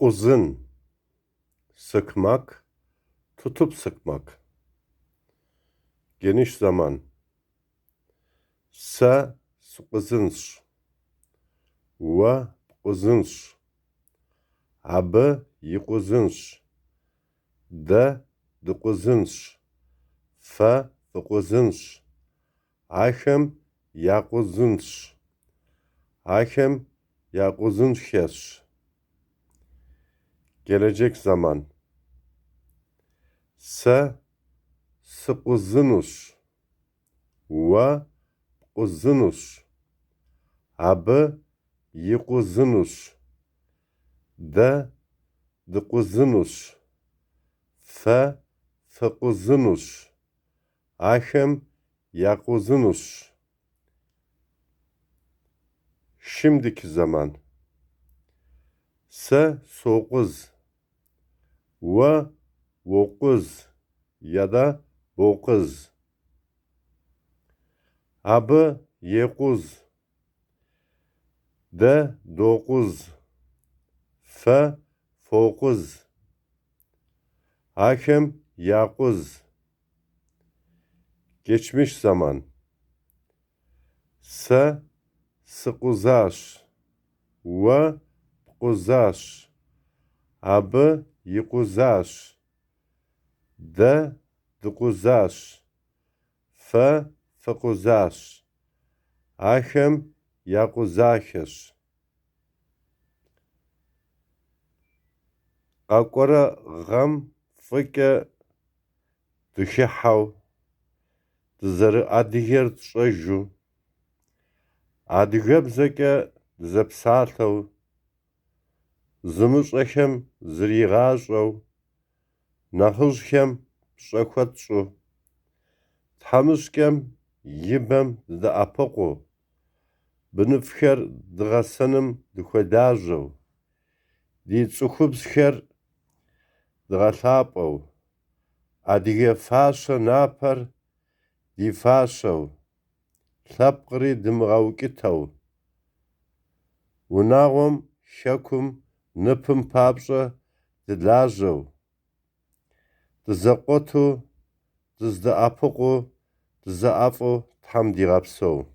uzun sıkmak tutup sıkmak. Geniş zaman. Sa uzunç ve uzunç abı yıkuzunç da dokuzunç fa dokuzunç ahım yakuzunç ahım yakuzunç yaş gelecek zaman. Se sıkızınız ve kızınız. Abı yıkızınız. De dıkızınız. Fe sıkızınız. Ahem yakuzunuz. Şimdiki zaman. Se soğuz. Ve vokuz ya da bokuz. Abı yekuz. De dokuz. Fe fokuz. Hakem yakuz. Geçmiş zaman. Se sıkuzaş. Ve pkuzaş. Abı yikuzaş. De dıkuzaş. Fe fıkuzaş. Ahem yakuzaşır. Къэкӏорэ гъэм фӏыкӏэ тыхыхьэу тызэрыӏэдыгэр тшӏэжьу адыгэбзэкӏэ тызэпсалъэу зымышӏэхэм зыригъашӏэу нэхъыжъхэм пшӏэ куэд тшӏу тхьэмыщкӏэм и бэм зыдэӏэпыкъуу быныфхэр дыгъэсэным дыхуэдажьэу дицӏыхубзхэр дыгъэлъапӏэу адыгэ фащэ напэр ди фащэу лъэпкъри дымыгъэукӏытэу në pëmpapshë të lajëv, të zëkotu, të zdë apuku, të zë afu të hamdi rapsohu.